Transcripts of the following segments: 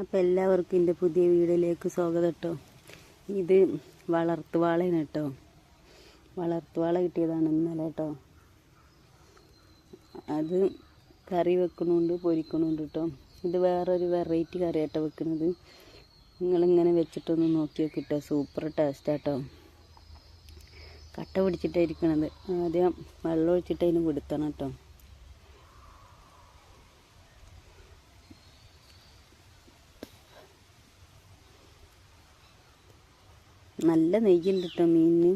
അപ്പോൾ എല്ലാവർക്കും എന്റെ പുതിയ വീഡിയോയിലേക്ക് സ്വാഗതം കേട്ടോ ഇത് വളർത്തുവാളയാണ് കേട്ടോ വളർത്തുവാള കിട്ടിയതാണ് ഇന്നലെ കേട്ടോ അത് കറി വെക്കണുണ്ട് പൊരിക്കണുണ്ട് കേട്ടോ ഇത് വേറൊരു വെറൈറ്റി കറി കേട്ടോ വെക്കുന്നത്. നിങ്ങളിങ്ങനെ വെച്ചിട്ടൊന്ന് നോക്കി നോക്കിട്ടോ. സൂപ്പർ ടേസ്റ്റ് ആട്ടോ. കട്ട പിടിച്ചിട്ടായിരിക്കണത് ആദ്യം വെള്ളം ഒഴിച്ചിട്ട് അതിന് കൊടുത്തണം കേട്ടോ നല്ല നെയ്യുണ്ട് കേട്ടോ മീനിന്.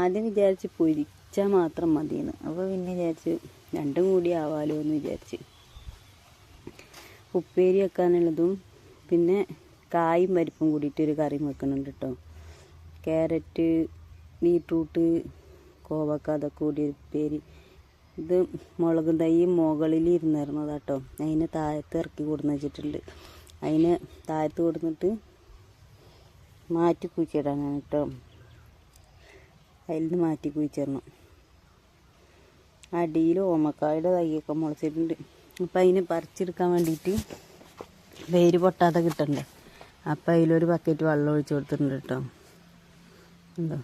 ആദ്യം വിചാരിച്ച് പൊരിച്ചാൽ മാത്രം മതിയെന്ന്. അപ്പോൾ പിന്നെ വിചാരിച്ച് രണ്ടും കൂടി ആവാലോ എന്ന് വിചാരിച്ച്. ഉപ്പേരി വെക്കാനുള്ളതും പിന്നെ കായും പരിപ്പും കൂടിയിട്ട് ഒരു കറി വെക്കുന്നുണ്ട് കേട്ടോ ക്യാരറ്റ് ബീട്രൂട്ട് കോവക്ക അതൊക്കെ കൂടി ഉപ്പേരി. ഇത് മുളകും തൈ മുകളിൽ ഇരുന്നിരുന്നതാട്ടോ അതിനെ താഴത്ത് ഇറക്കി കൊടുന്ന് വെച്ചിട്ടുണ്ട്. അതിന് താഴത്ത് കൊടുത്തിട്ട് മാറ്റി കുഴിച്ചിടാനാണ് കേട്ടോ. അതിൽ നിന്ന് മാറ്റി കുഴിച്ചിടണം. അടിയിൽ ഓമക്കായുടെ തൈയൊക്കെ മുളച്ചിട്ടുണ്ട്. അപ്പം അതിന് പറിച്ചെടുക്കാൻ വേണ്ടിയിട്ട് വേര് പൊട്ടാതെ കിട്ടണ്ടേ? അപ്പം അതിലൊരു ബക്കറ്റ് വെള്ളം ഒഴിച്ചു കൊടുത്തിട്ടുണ്ട് കേട്ടോ. എന്തോ.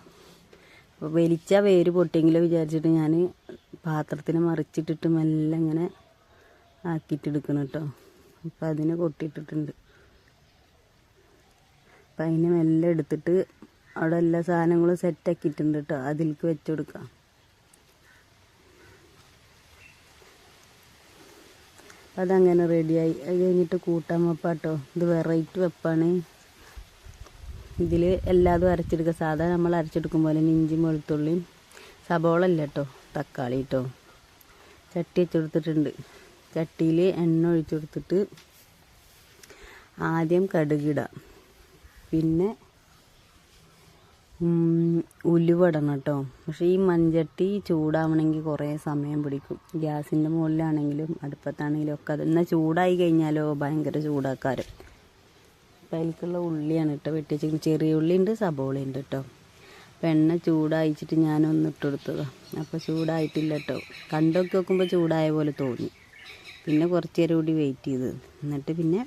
അപ്പോൾ വലിച്ച വേര് പൊട്ടിയെങ്കിലോ വിചാരിച്ചിട്ട് ഞാൻ പാത്രത്തിന് മറിച്ചിട്ടിട്ട് മെല്ലെ ഇങ്ങനെ ആക്കിയിട്ടെടുക്കണം കേട്ടോ. അപ്പം അതിനെ കൊട്ടിയിട്ടിട്ടുണ്ട് അപ്പം അതിനെ മെല്ലെ എടുത്തിട്ട് അവിടെ എല്ലാ സാധനങ്ങളും സെറ്റാക്കിയിട്ടുണ്ട് കേട്ടോ അതിലേക്ക് വെച്ച് കൊടുക്കാം. അതങ്ങനെ റെഡിയായി അത് കഴിഞ്ഞിട്ട് കൂട്ടാൻ വെപ്പാട്ടോ ഇത് വെറൈറ്റി വെപ്പാണ്. ഇതിൽ എല്ലാതും അരച്ചെടുക്കുക. സാധാ നമ്മൾ അരച്ചെടുക്കും പോലെ ഇഞ്ചിയും വെളുത്തുള്ളിയും. സബോള അല്ല കേട്ടോ തക്കാളി കേട്ടോ ചട്ടി വെച്ചെടുത്തിട്ടുണ്ട് ചട്ടിയിൽ എണ്ണ ഒഴിച്ചു കൊടുത്തിട്ട് ആദ്യം കടുകിടാം പിന്നെ ഉലുവടണം കേട്ടോ. പക്ഷേ ഈ മൺചട്ടി ചൂടാവണമെങ്കിൽ കുറേ സമയം പിടിക്കും. ഗ്യാസിന്റെ മുകളിലാണെങ്കിലും അടുപ്പത്താണെങ്കിലും ഒക്കെ അത് എന്നാൽ ചൂടായി കഴിഞ്ഞാലോ ഭയങ്കര ചൂടാക്കാരും അപ്പം അതിലേക്കുള്ള ഉള്ളിയാണ് കേട്ടോ വെട്ടി ചെറിയ ഉള്ളി ഉണ്ട് സബോള ഉണ്ട് കേട്ടോ. അപ്പം എണ്ണ ചൂടായിച്ചിട്ട് ഞാനൊന്ന് ഇട്ടെടുത്തതാണ് അപ്പോൾ ചൂടായിട്ടില്ല കേട്ടോ. കണ്ടൊക്കെ നോക്കുമ്പോൾ ചൂടായ പോലെ തോന്നി. പിന്നെ കുറച്ച് നേരം കൂടി വെയിറ്റ് ചെയ്ത്. എന്നിട്ട് പിന്നെ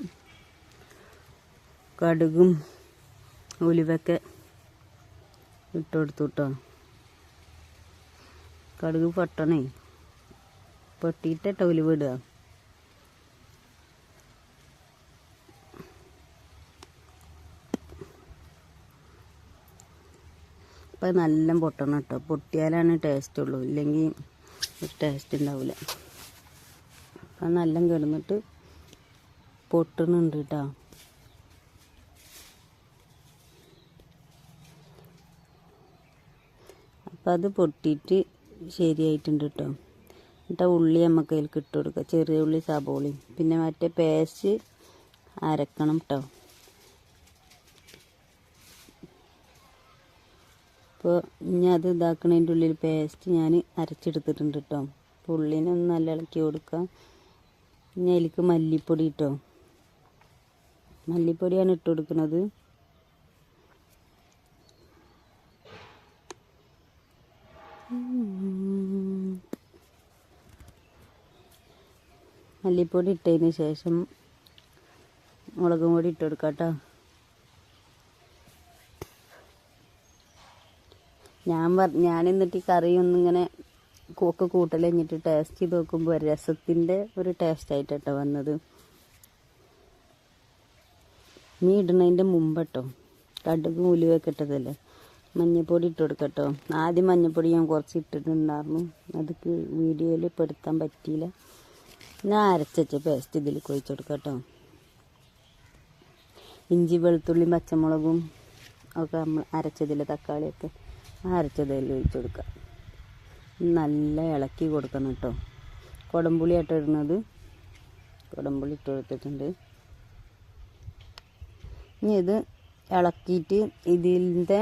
കടുകും ഉലുവൊക്കെ ഇട്ട് കൊടുത്തു കേട്ടോ കടുക് പൊട്ടണേ. പൊട്ടിയിട്ടോ ഉലുവ ഇടുക. അപ്പം നല്ല പൊട്ടണം കേട്ടോ പൊട്ടിയാലാണ് ടേസ്റ്റ് ഉള്ളൂ. ഇല്ലെങ്കിൽ ടേസ്റ്റ് ഉണ്ടാവില്ല അപ്പം നല്ല കിടന്നിട്ട് പൊട്ടണുണ്ട് കേട്ടോ അപ്പം അത് പൊട്ടിയിട്ട് ശരിയായിട്ടുണ്ട് കേട്ടോ എന്നിട്ട് ഉള്ളി നമുക്ക് അതിൽ ഇട്ട് കൊടുക്കുക ചെറിയ ഉള്ളി സബോളയും. പിന്നെ മറ്റേ പേസ്റ്റ് അരക്കണം കേട്ടോ ഇപ്പോൾ ഇനി അത് ഇതാക്കണതിന്റെ ഉള്ളിൽ പേസ്റ്റ് ഞാൻ അരച്ചെടുത്തിട്ടുണ്ട് കേട്ടോ അപ്പോൾ ഉള്ളിനെ ഒന്ന് നല്ല ഇളക്കി കൊടുക്കുക ഇനി അതിലേക്ക് മല്ലിപ്പൊടി കേട്ടോ മല്ലിപ്പൊടിയാണ് ഇട്ട് കൊടുക്കുന്നത് മല്ലിപ്പൊടി ഇട്ടതിന് ശേഷം മുളകും പൊടി ഇട്ട് കൊടുക്കാം കേട്ടോ ഞാൻ പറ ഞാൻ എന്നിട്ട് ഈ കറി ഇങ്ങനെ ഒക്കെ കൂട്ടൽ കഴിഞ്ഞിട്ട് ടേസ്റ്റ് ചെയ്ത് നോക്കുമ്പോൾ രസത്തിന്റെ ഒരു ടേസ്റ്റ് ആയിട്ടോ വന്നത്. മീൻ ഇടുന്നതിന്റെ മുമ്പ് കേട്ടോ കടുകും ഉലുവൊക്കെ ഇട്ടതല്ലേ? മഞ്ഞൾപ്പൊടി ഇട്ട് കൊടുക്കട്ടോ. ആദ്യം മഞ്ഞൾപ്പൊടി ഞാൻ കുറച്ച് ഇട്ടിട്ടുണ്ടായിരുന്നു. അതൊക്കെ വീഡിയോയിൽ പെടുത്താൻ പറ്റിയില്ല. ഞാൻ അരച്ച പേസ്റ്റ് ഇതിൽ കൊഴിച്ച് കൊടുക്കട്ടോ. ഇഞ്ചി വെളുത്തുള്ളി പച്ചമുളകും ഒക്കെ നമ്മൾ അരച്ചതിൽ തക്കാളിയൊക്കെ അരച്ചതിൽ ഒഴിച്ച് കൊടുക്കുക. നല്ല ഇളക്കി കൊടുക്കണം കേട്ടോ. കുടംപുളി ആട്ടോ ഇടുന്നത്. കുടംപുളി ഇട്ട് കൊടുത്തിട്ടുണ്ട്. ഇനി ഇത് ഇളക്കിയിട്ട് ഇതിന്റെ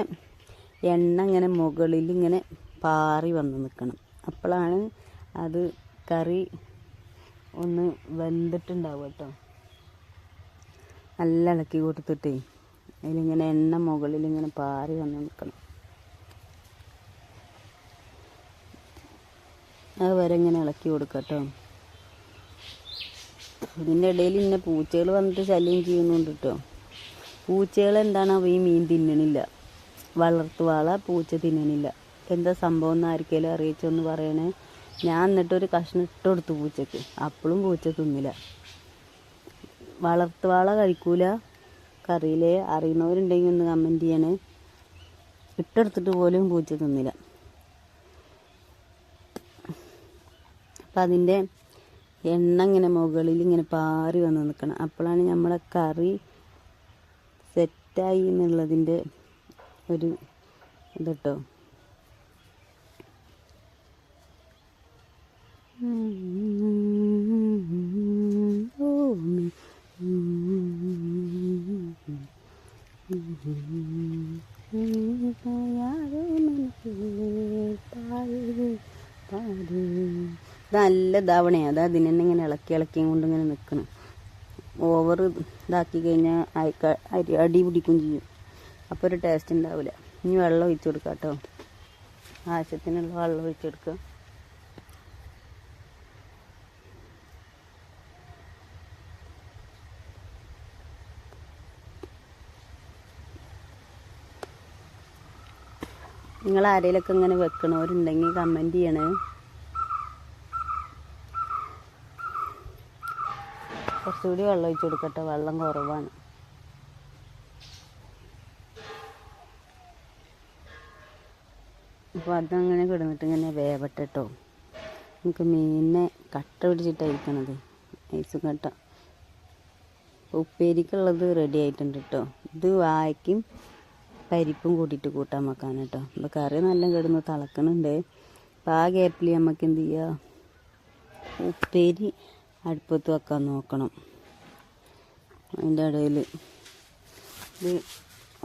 എണ്ണ ഇങ്ങനെ മുകളിൽ ഇങ്ങനെ പാറി വന്ന് നിൽക്കണം അപ്പോഴാണ് അത് കറി ഒന്ന് വെന്തിട്ടുണ്ടാവും കേട്ടോ. നല്ല ഇളക്കി കൊടുത്തിട്ടേ അതിലിങ്ങനെ എണ്ണ മുകളിൽ ഇങ്ങനെ പാറി വന്ന് നിൽക്കണം അത് വരെ ഇങ്ങനെ ഇളക്കി കൊടുക്കട്ടോ ഇതിന്റെ ഇടയിൽ ഇന്നെ പൂച്ചകൾ വന്നിട്ട് ശല്യം ചെയ്യുന്നുണ്ട് കേട്ടോ. പൂച്ചകൾ എന്താണ് ഈ മീൻ തിന്നണില്ല. വളർത്തുവാള പൂച്ച തിന്നണില്ല. എന്താ സംഭവം എന്ന് ആർക്കെങ്കിലും അറിയിച്ചൊന്ന് പറയണേ? ഞാൻ എന്നിട്ടൊരു കഷ്ണം ഇട്ട് കൊടുത്തു പൂച്ചക്ക് അപ്പോഴും പൂച്ച തിന്നില്ല. വളർത്തുവാള കഴിക്കൂല. കറിയിലെ അറിയുന്നവരുണ്ടെങ്കിൽ ഒന്ന് കമന്റ് ചെയ്യണേ. ഇട്ടെടുത്തിട്ട് പോലും പൂച്ച തിന്നില്ല. അപ്പം അതിന്റെ എണ്ണ ഇങ്ങനെ മുകളിൽ ഇങ്ങനെ പാറി വന്ന് നിൽക്കണം. അപ്പോഴാണ് നമ്മളെ കറി സെറ്റായി എന്നുള്ളതിന്റെ ഒരു ഇത് കേട്ടോ നല്ല ഇതാവണേ അത് അതിനെന്നെ ഇങ്ങനെ ഇളക്കി ഇളക്കിയും കൊണ്ട് ഇങ്ങനെ നിൽക്കണം ഓവർ ഇതാക്കി കഴിഞ്ഞാൽ അരി അടി പിടിക്കും ചെയ്യും. അപ്പോൾ ഒരു ടേസ്റ്റ് ഉണ്ടാവില്ല ഇനി വെള്ളം ഒഴിച്ചു കൊടുക്കാം കേട്ടോ ആവശ്യത്തിനുള്ള വെള്ളം ഒഴിച്ചു കൊടുക്കുക നിങ്ങൾ ആരെങ്കിലൊക്കെ ഇങ്ങനെ വെക്കണവരുണ്ടെങ്കിൽ കമന്റ് ചെയ്യണേ. കുറച്ചുകൂടി വെള്ളം ഒഴിച്ച് കൊടുക്കട്ടെ വെള്ളം കുറവാണ്. അപ്പോൾ അതങ്ങനെ കിടന്നിട്ട് ഇങ്ങനെ വേവട്ടെ കേട്ടോ നമുക്ക് മീനിനെ കട്ട പിടിച്ചിട്ടായിരിക്കണത്. ഐസും കട്ട. ഉപ്പേരിക്കുള്ളത് റെഡി ആയിട്ടുണ്ട് കേട്ടോ ഇത് വായക്കും പരിപ്പും കൂട്ടിയിട്ട് കൂട്ടാൻ വെക്കാൻ കേട്ടോ അപ്പോൾ കറി നല്ല കിടന്ന് തിളക്കണുണ്ട്. അപ്പോൾ ആ ഗ്യാപ്പിൽ നമുക്ക് എന്ത് ചെയ്യുക ഉപ്പേരി അടുപ്പത്ത് വെക്കാൻ നോക്കണം. അതിന്റെ ഇടയിൽ ഇത്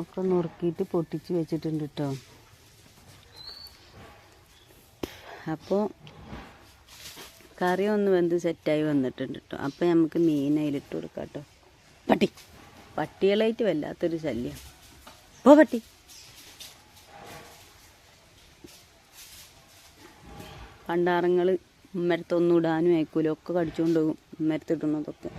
ഒക്കെ നുറുക്കിയിട്ട് പൊട്ടിച്ച് വെച്ചിട്ടുണ്ട് കേട്ടോ അപ്പോൾ കറി ഒന്ന് വെന്ത് സെറ്റായി വന്നിട്ടുണ്ട് കേട്ടോ അപ്പോൾ നമുക്ക് മീൻ അതിലിട്ട് കൊടുക്കാം കേട്ടോ പട്ടി. പട്ടികളായിട്ട് വല്ലാത്തൊരു ശല്യം. പോ പട്ടി. പണ്ടാറങ്ങൾ ഉമ്മരത്തൊന്നും ഇടാനും അയക്കൂല. ഒക്കെ കടിച്ചുകൊണ്ട് പോകും ഉമ്മരത്തിടുന്നതൊക്കെ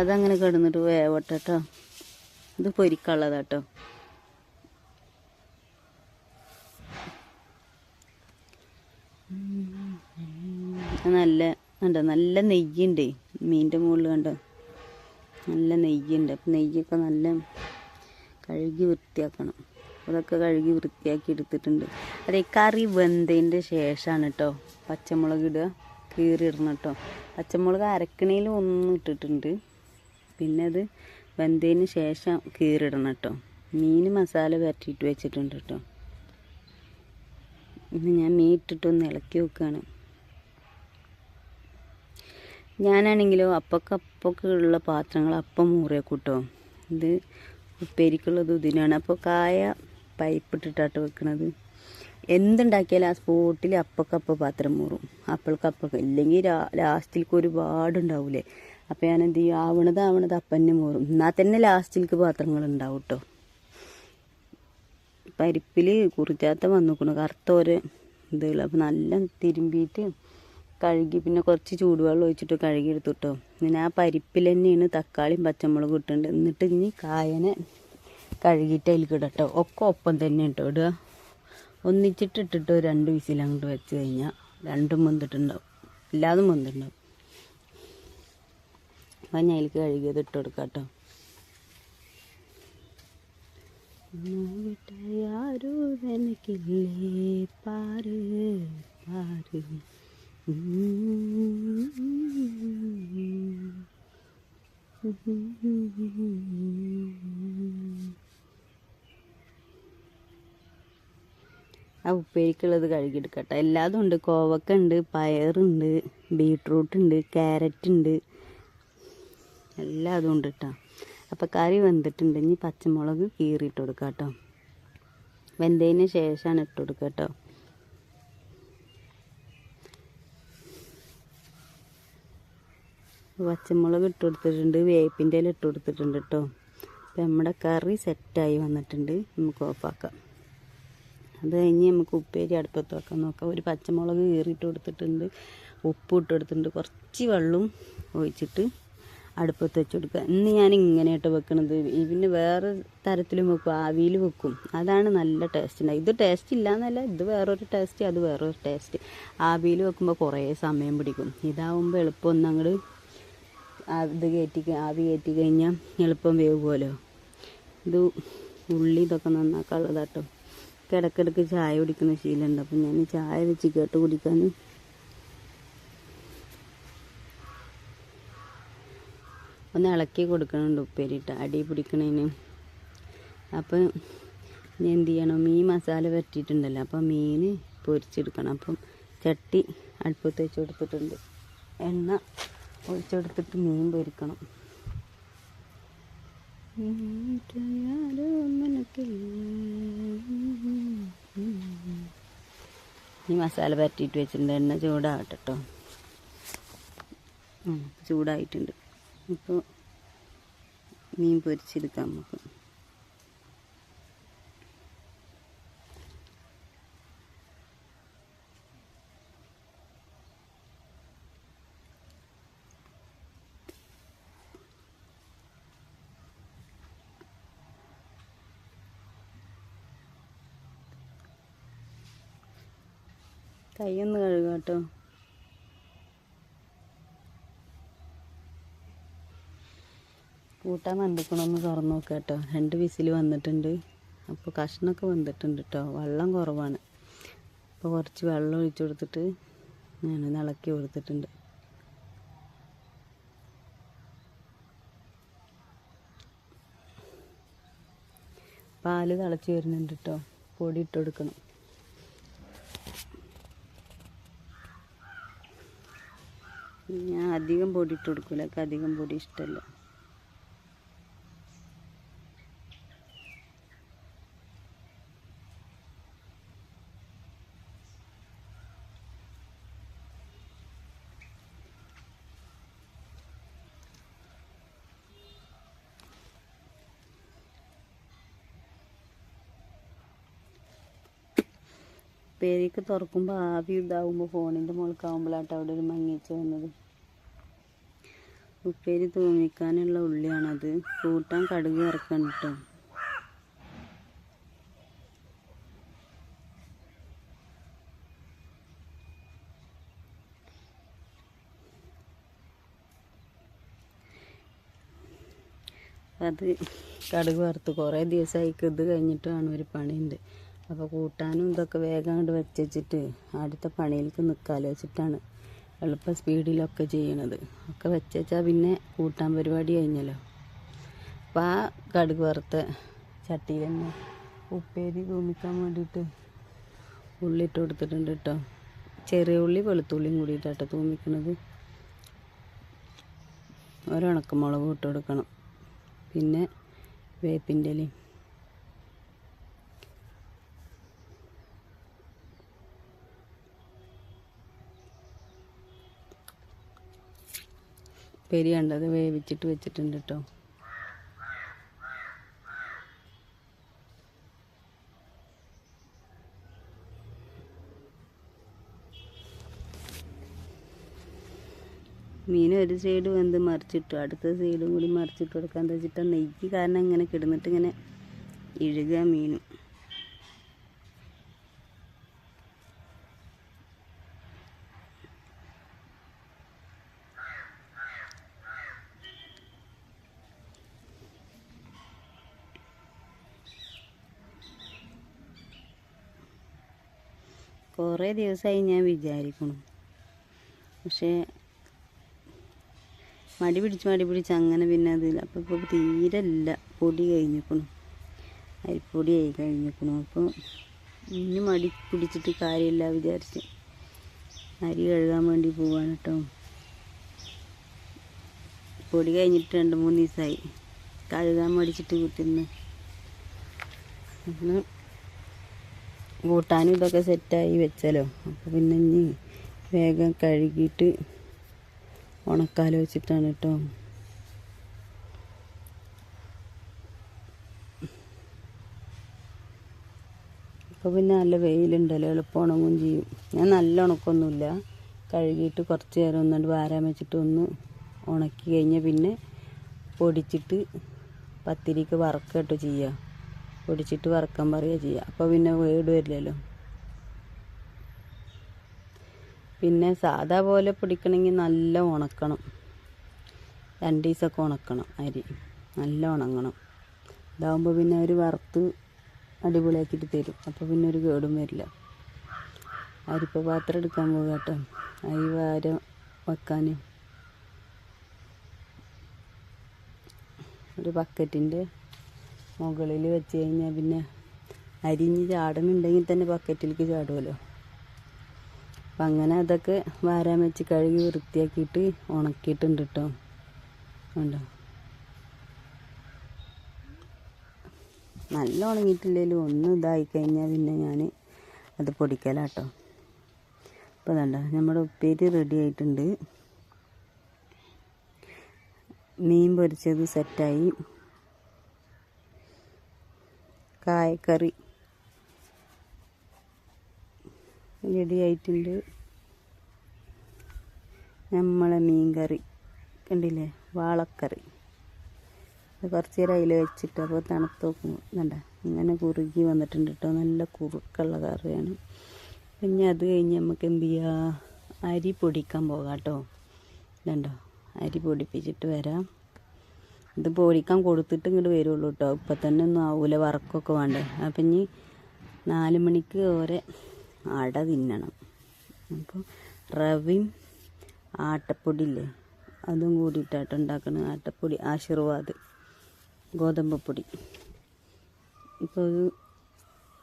അതങ്ങനെ കിടന്നിട്ട് വേവട്ടെ കേട്ടോ ഇത് പൊരിക്കാനുള്ളതാട്ടോ. നല്ല കണ്ടോ നല്ല നെയ്യുണ്ട്. മീന്റെ മുകളിൽ കണ്ടോ? നല്ല നെയ്യുണ്ട്. അപ്പം നെയ്യൊക്കെ നല്ല കഴുകി വൃത്തിയാക്കണം. അതൊക്കെ കഴുകി വൃത്തിയാക്കി എടുത്തിട്ടുണ്ട്. അത് കറി വെന്തതിന്റെ ശേഷമാണ് കേട്ടോ പച്ചമുളക് ഇടുക. കീറി കീറിയിടണം കേട്ടോ. പച്ചമുളക് അരക്കണയിൽ ഒന്നും ഇട്ടിട്ടുണ്ട്. പിന്നെ അത് വെന്തതിന് ശേഷം കീറിടണം കേട്ടോ. മീൻ മസാല വരട്ടിയിട്ട് വെച്ചിട്ടുണ്ട് കേട്ടോ. ഇന്ന് ഞാൻ മീൻ ഇട്ടിട്ടൊന്ന് ഇളക്കി വെക്കുകയാണ് ഞാനാണെങ്കിലോ അപ്പൊക്കെ അപ്പൊക്കെ ഉള്ള പാത്രങ്ങൾ അപ്പം മൂറിയേക്കൂട്ടോ ഇത് ഉപ്പേരിക്കുള്ളത് ഇതിനാണ് അപ്പോൾ കായ പൈപ്പ് ഇട്ടിട്ടാട്ടോ വെക്കണത്. എന്തുണ്ടാക്കിയാലും ആ സ്പോട്ടിൽ അപ്പക്കപ്പ പാത്രം മൂറും അപ്പൾക്കപ്പൊക്കെ ഇല്ലെങ്കിൽ ലാസ്റ്റിലേക്ക് ഒരുപാടുണ്ടാവില്ലേ അപ്പോൾ ഞാൻ എന്ത് ചെയ്യും ആവണത് ആവണത് അപ്പന്നെ മോറും. എന്നാൽ തന്നെ ലാസ്റ്റിലേക്ക് പാത്രങ്ങൾ ഉണ്ടാവും കേട്ടോ പരിപ്പിൽ കുറിച്ചാത്ത വന്നിക്കണു. കറുത്ത ഒരു ഇതുകൾ അപ്പോൾ നല്ല തിരുമ്പിയിട്ട് കഴുകി പിന്നെ കുറച്ച് ചൂടുവെള്ളം ഒഴിച്ചിട്ട് കഴുകി എടുത്തുട്ടോ പിന്നെ ആ പരിപ്പിൽ തന്നെയാണ് തക്കാളിയും പച്ചമുളകും ഇട്ടുണ്ട്. എന്നിട്ട് ഇനി കായനെ കഴുകിയിട്ട് അതിലേക്ക് ഇടട്ടോ. ഒക്കെ ഒപ്പം തന്നെ കേട്ടോ ഇടുക. ഒന്നിച്ചിട്ട് ഇട്ടിട്ട് രണ്ട് വിസിൽ അങ്ങോട്ട് വെച്ച് കഴിഞ്ഞാൽ രണ്ടും വെന്തിട്ടുണ്ടാവും എല്ലാതും വെന്തിട്ടുണ്ടാവും അപ്പം ഞാൻ അതിലേക്ക് കഴുകിയത് ഇട്ട് കൊടുക്കാം കേട്ടോ വിട്ടയാരും എനിക്കില്ലേ പാര് പാര് ആ ഉപ്പേരിക്കുള്ളത് കഴുകിയെടുക്കട്ടെ. എല്ലാതും ഉണ്ട്. കോവക്ക ഉണ്ട് പയറുണ്ട് ബീട്രൂട്ട് ഉണ്ട് ക്യാരറ്റ് ഉണ്ട് എല്ലാതും ഉണ്ട് കേട്ടോ അപ്പോൾ കറി വെന്തിട്ടുണ്ട്. ഇനി പച്ചമുളക് കീറിയിട്ട് കൊടുക്കാം കേട്ടോ വെന്തതിന് ശേഷമാണ് ഇട്ട് കൊടുക്കുക കേട്ടോ പച്ചമുളക് ഇട്ട് കൊടുത്തിട്ടുണ്ട്. വേപ്പിന്റെ ഇല ഇട്ട് കൊടുത്തിട്ടുണ്ട് കേട്ടോ അപ്പം നമ്മുടെ കറി സെറ്റായി വന്നിട്ടുണ്ട്. നമുക്ക് ഓഫാക്കാം. അത് കഴിഞ്ഞ് നമുക്ക് ഉപ്പേരി അടുപ്പത്ത് വെക്കാൻ നോക്കാം. ഒരു പച്ചമുളക് കീറിയിട്ട് കൊടുത്തിട്ടുണ്ട്. ഉപ്പ് ഇട്ട് കൊടുത്തിട്ടുണ്ട്. കുറച്ച് വെള്ളവും ഒഴിച്ചിട്ട് അടുപ്പത്ത് വെച്ച് കൊടുക്കുക ഇന്ന് ഞാൻ ഇങ്ങനെയായിട്ട് വെക്കണത് പിന്നെ വേറെ തരത്തിലും വെക്കും ആവിയിൽ വെക്കും. അതാണ് നല്ല ടേസ്റ്റ് ഇത് ടേസ്റ്റ് ഇല്ലയെന്നല്ല ഇത് വേറൊരു ടേസ്റ്റ് അത് വേറൊരു ടേസ്റ്റ് ആവിയിൽ വെക്കുമ്പോൾ കുറേ സമയം പിടിക്കും. ഇതാവുമ്പോൾ എളുപ്പം ഒന്ന് അങ്ങോട്ട് ഇത് കയറ്റി ആവി കയറ്റി കഴിഞ്ഞാൽ എളുപ്പം വേവുമല്ലോ ഇത് ഉള്ളി ഇതൊക്കെ നന്നാക്കാനുള്ളതാട്ടോ. ഇടയ്ക്കിടയ്ക്ക് ചായ കുടിക്കുന്ന ശീലമുണ്ട്. അപ്പം ഞാൻ ചായ വെച്ച് കേട്ട് കുടിക്കാൻ ഒന്ന് ഇളക്കി കൊടുക്കണുണ്ട് ഉപ്പേരിട്ട് അടി പിടിക്കണതിന് അപ്പം ഞാൻ എന്ത് ചെയ്യണം? മീൻ മസാല വരട്ടിയിട്ടുണ്ടല്ലോ. അപ്പം മീൻ പൊരിച്ചെടുക്കണം. അപ്പം ചട്ടി അടുപ്പത്ത് വെച്ച് കൊടുത്തിട്ടുണ്ട്. എണ്ണ ഒഴിച്ചെടുത്തിട്ട് മീൻ പൊരിക്കണം. ഈ മസാല പരട്ടിയിട്ട് വെച്ചിട്ടുണ്ട്. എണ്ണ ചൂടാവട്ടെ കേട്ടോ ചൂടായിട്ടുണ്ട്. ഇപ്പോൾ മീൻ പൊരിച്ചെടുക്കാം നമുക്ക്. കൈയൊന്ന് കഴുകാം കേട്ടോ. കൂട്ടാൻ വന്നിക്കണമെന്ന് തുറന്ന് നോക്കാം കേട്ടോ. രണ്ട് വിസിൽ വന്നിട്ടുണ്ട്. അപ്പോൾ കഷ്ണമൊക്കെ വന്നിട്ടുണ്ട് കേട്ടോ. വെള്ളം കുറവാണ്. അപ്പോൾ കുറച്ച് വെള്ളം ഒഴിച്ചു കൊടുത്തിട്ട് ഞാൻ ഇളക്കി കൊടുത്തിട്ടുണ്ട്. പാൽ തിളച്ച് വരുന്നുണ്ട് കേട്ടോ. പൊടി ഇട്ട് കൊടുക്കണം. ഞാൻ അധികം പൊടി ഇട്ട് കൊടുക്കില്ല അധികം പൊടി ഇഷ്ടമല്ല പേരേക്ക് തുറക്കുമ്പോൾ ആവി ഇതാവുമ്പോൾ ഫോണിന്റെ മുകൾക്കാവുമ്പോഴാട്ടോ അവിടെ ഒരു മങ്ങിച്ച വന്നത്. ഉപ്പേരി തൂമിക്കാനുള്ള ഉള്ളിയാണത്. കൂട്ടാൻ കടുക് ഇറക്കണം കേട്ടോ അത് കടുക് വറുത്ത് കുറേ ദിവസമായി ഇത് കഴിഞ്ഞിട്ടാണ് ഒരു പണിയുണ്ട്. അപ്പോൾ കൂട്ടാനും ഇതൊക്കെ വേഗം അങ്ങോട്ട് വെച്ചിട്ട് അടുത്ത പണിയിലേക്ക് നിൽക്കാമല്ലോ വെച്ചിട്ടാണ് എളുപ്പ സ്പീഡിലൊക്കെ ചെയ്യണത്. ഒക്കെ വെച്ചാൽ പിന്നെ കൂട്ടാൻ പരിപാടി കഴിഞ്ഞല്ലോ. അപ്പോൾ ആ കടുക് വറുത്ത ചട്ടിയിൽ തന്നെ ഉപ്പേരി തൂമിക്കാൻ വേണ്ടിയിട്ട് ഉള്ളി ഇട്ട് കൊടുത്തിട്ടുണ്ട് കേട്ടോ ചെറിയ ഉള്ളി വെളുത്തുള്ളിയും കൂടിയിട്ടാട്ടോ തൂമിക്കണത്. ഒരണക്കമുളക് ഇട്ട് കൊടുക്കണം. പിന്നെ വേപ്പിന്റെ ഇലയും പെരി കണ്ടത് വേവിച്ചിട്ട് വെച്ചിട്ടുണ്ട് കേട്ടോ മീൻ ഒരു സൈഡ് വെന്ത് മറിച്ചിട്ടു അടുത്ത സൈഡും കൂടി മറിച്ചിട്ട് കൊടുക്കാൻ വെച്ചിട്ട് നെയ്യ് കാരണം ഇങ്ങനെ കിടന്നിട്ട് ഇങ്ങനെ ഇഴുക മീനും കുറേ ദിവസമായി ഞാൻ വിചാരിക്കണം. പക്ഷേ മടി പിടിച്ച് മടി പിടിച്ച് അങ്ങനെ പിന്നെ അതിൽ അപ്പോൾ ഇപ്പോൾ തീരെ ഇല്ല. പൊടി കഴിഞ്ഞിക്കണം. അരിപ്പൊടി ആയി കഴിഞ്ഞിക്കണം. അപ്പോൾ ഇനി മടി പിടിച്ചിട്ട് കാര്യമില്ല വിചാരിച്ച്. അരി കഴുകാൻ വേണ്ടി പോവാണ് കേട്ടോ പൊടി കഴിഞ്ഞിട്ട് രണ്ട് മൂന്ന് ദിവസമായി കഴുകാൻ മടിച്ചിട്ട് കുത്തിന്ന് കൂട്ടാനും ഇതൊക്കെ സെറ്റായി വെച്ചല്ലോ. അപ്പോൾ പിന്നെ ഇനി വേഗം കഴുകിയിട്ട് ഉണക്കാലോ വെച്ചിട്ടാണ് കേട്ടോ. അപ്പോൾ പിന്നെ നല്ല വെയിലുണ്ടല്ലോ എളുപ്പം ഉണങ്ങും ചെയ്യും. ഞാൻ നല്ല ഉണക്കൊന്നുമില്ല. കഴുകിയിട്ട് കുറച്ച് നേരം ഒന്നുകൊണ്ട് വാരാൻ വെച്ചിട്ട് ഒന്ന് ഉണക്കി കഴിഞ്ഞാൽ പിന്നെ പൊടിച്ചിട്ട് പത്തിരിക്ക് വറക്കട്ടോ ചെയ്യുക പൊടിച്ചിട്ട് വറക്കാൻ പറയുക ചെയ്യുക. അപ്പോൾ പിന്നെ വീട് വരില്ലല്ലോ. പിന്നെ സാധാ പോലെ പൊടിക്കണമെങ്കിൽ നല്ല ഉണക്കണം. രണ്ട് ദിവസമൊക്കെ ഉണക്കണം അരി. നല്ല ഉണങ്ങണം. ഇതാവുമ്പോൾ പിന്നെ അവർ വറുത്ത് അടിപൊളിയാക്കിയിട്ട് തരും. അപ്പോൾ പിന്നെ ഒരു കേടും വരില്ല. അരിപ്പ പാത്രം എടുക്കാൻ പോകുക കേട്ടോ. അരി വാരം വെക്കാൻ. ഒരു ബക്കറ്റിന്റെ മുകളിൽ വെച്ച് കഴിഞ്ഞാൽ പിന്നെ അരിഞ്ഞ് ചാടണുണ്ടെങ്കിൽ തന്നെ ബക്കറ്റിലേക്ക് ചാടുമല്ലോ അപ്പം അങ്ങനെ അതൊക്കെ വാരാൻ വെച്ച് കഴുകി വൃത്തിയാക്കിയിട്ട് ഉണക്കിയിട്ടുണ്ട് കേട്ടോ ഉണ്ടോ നല്ല ഉണങ്ങിയിട്ടില്ലെങ്കിലും ഒന്നും ഇതായി കഴിഞ്ഞാൽ പിന്നെ ഞാൻ അത് പൊടിക്കലാട്ടോ അപ്പോൾ അതണ്ട നമ്മുടെ ഉപ്പേരി റെഡി ആയിട്ടുണ്ട്. മീൻ പൊരിച്ചത് സെറ്റായി കായക്കറി. റെഡി ആയിട്ടുണ്ട്. നമ്മളെ മീൻകറി. കണ്ടില്ലേ? വാളക്കറി. അത് കുറച്ച് നേരം അതിൽ വെച്ചിട്ട് അപ്പോൾ തണുത്ത് നോക്കുന്നുണ്ട ഇങ്ങനെ കുറുകി വന്നിട്ടുണ്ട് കേട്ടോ നല്ല കുറുക്കുള്ള കറിയാണ്. പിന്നെ അത് കഴിഞ്ഞ് നമുക്ക് എന്ത് ചെയ്യുക അരി പൊടിക്കാൻ പോകാം കേട്ടോ ഇതുണ്ടോ അരി പൊടിപ്പിച്ചിട്ട് വരാം. ഇത് പൊരിക്കാൻ കൊടുത്തിട്ട് ഇങ്ങോട്ട് വരുള്ളൂ കേട്ടോ ഇപ്പം തന്നെ ഒന്നും ആവൂല വറക്കൊക്കെ വേണ്ടേ. അപ്പം ഇനി നാല് മണിക്ക് ഓരെ അട തിന്നണം. അപ്പോൾ റവയും ആട്ടപ്പൊടി ഇല്ലേ അതും കൂടിയിട്ടാട്ടം ഉണ്ടാക്കണം. ആട്ടപ്പൊടി ആശീർവാദ് ഗോതമ്പ് പൊടി ഇപ്പോൾ അത്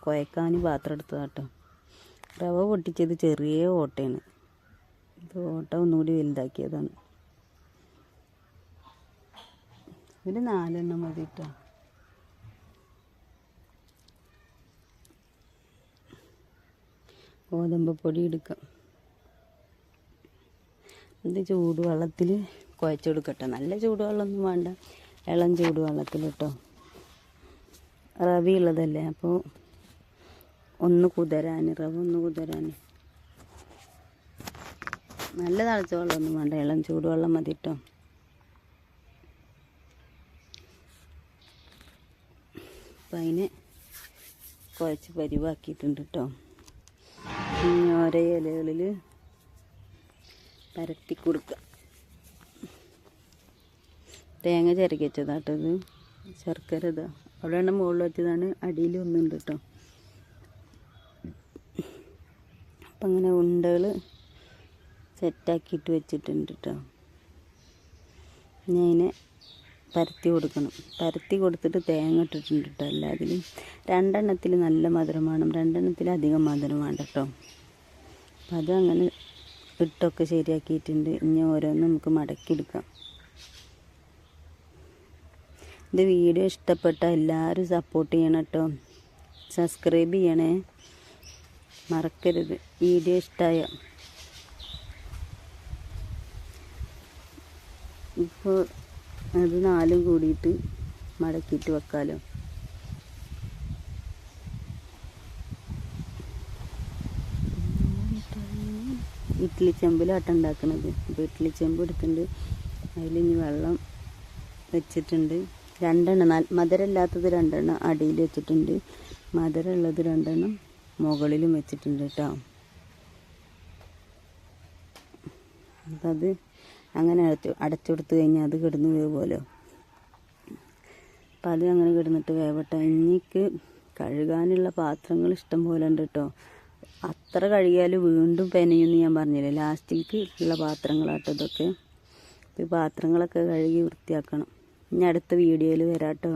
കുഴക്കാൻ പാത്രം എടുത്തതാട്ടോ. റവ പൊട്ടിച്ചത് ചെറിയ ഓട്ടയാണ്. ഇത് ഓട്ട ഒന്നുകൂടി വലുതാക്കിയതാണ്. ഒരു നാലെണ്ണം മതി കേട്ടോ ഗോതമ്പ് പൊടി എടുക്കാം. ഇത് ചൂടുവെള്ളത്തിൽ കുഴച്ചെടുക്കട്ടെ. നല്ല ചൂടുവെള്ളമൊന്നും വേണ്ട. ഇളം ചൂടുവെള്ളത്തിൽ കേട്ടോ റവി ഉള്ളതല്ലേ അപ്പോൾ ഒന്ന് കുതിരാൻ റവ ഒന്ന് കുതിരാൻ നല്ല തിളച്ച വെള്ളമൊന്നും വേണ്ട. ഇളം ചൂടുവെള്ളം മതി കേട്ടോ അപ്പം അതിന് കുഴച്ച് പരിവാക്കിയിട്ടുണ്ട് കേട്ടോ ഓരോ ഇലകളിൽ പരത്തി കൊടുക്കുക തേങ്ങ ഇത്. ശർക്കര ഇതാ. അവിടെയാണ് മുകളിൽ വെച്ചതാണ്. അടിയിൽ ഒന്നുണ്ട് കേട്ടോ അപ്പം അങ്ങനെ ഉണ്ടകൾ സെറ്റാക്കിയിട്ട് വെച്ചിട്ടുണ്ട് കേട്ടോ ഞാൻ അതിനെ പരത്തി കൊടുക്കണം. പരത്തി കൊടുത്തിട്ട് തേങ്ങ ഇട്ടിട്ടുണ്ട് കേട്ടോ എല്ലാത്തിലും. രണ്ടെണ്ണത്തിൽ നല്ല മധുരം വേണം. രണ്ടെണ്ണത്തിൽ അധികം മധുരം വേണ്ട കേട്ടോ അപ്പം അത് അങ്ങനെ ഇട്ടൊക്കെ ശരിയാക്കിയിട്ടുണ്ട്. ഇനി ഓരോന്ന് നമുക്ക് മടക്കിയെടുക്കാം ഇത് വീഡിയോ ഇഷ്ടപ്പെട്ട എല്ലാവരും സപ്പോർട്ട് ചെയ്യണം കേട്ടോ സബ്സ്ക്രൈബ് ചെയ്യണേ. മറക്കരുത്. വീഡിയോ ഇഷ്ടമായ ഇപ്പോൾ അത് നാലും കൂടിയിട്ട് മടക്കിയിട്ട് വെക്കാലോ. ഇഡ്ഡലി ചെമ്പിലാട്ടം ഉണ്ടാക്കുന്നത് അപ്പോൾ ഇഡ്ഡലി ചെമ്പ് എടുത്തിട്ടുണ്ട്. അതിലിനി വെള്ളം വെച്ചിട്ടുണ്ട്. രണ്ടെണ്ണം നാല് മധുരമില്ലാത്തത് രണ്ടെണ്ണം അടിയിൽ വെച്ചിട്ടുണ്ട്. മധുരമുള്ളത് രണ്ടെണ്ണം മുകളിലും വെച്ചിട്ടുണ്ട് കേട്ടോ. അപ്പം അത് അങ്ങനെ അടച്ചു അടച്ചു കൊടുത്തു കഴിഞ്ഞാൽ അത് കിടന്ന് വേവുമല്ലോ അപ്പം അത് അങ്ങനെ കിടന്നിട്ട് വേവട്ടെ. ഇനിക്ക് കഴുകാനുള്ള പാത്രങ്ങൾ ഇഷ്ടം പോലെ ഉണ്ട് കേട്ടോ അത്ര കഴുകിയാൽ വീണ്ടും പെനയെന്ന് ഞാൻ പറഞ്ഞില്ലേ. ലാസ്റ്റിലേക്ക് ഉള്ള പാത്രങ്ങളാട്ടോ ഇതൊക്കെ. ഈ പാത്രങ്ങളൊക്കെ കഴുകി വൃത്തിയാക്കണം. ഇനി അടുത്ത വീഡിയോയിൽ വരാട്ടോ.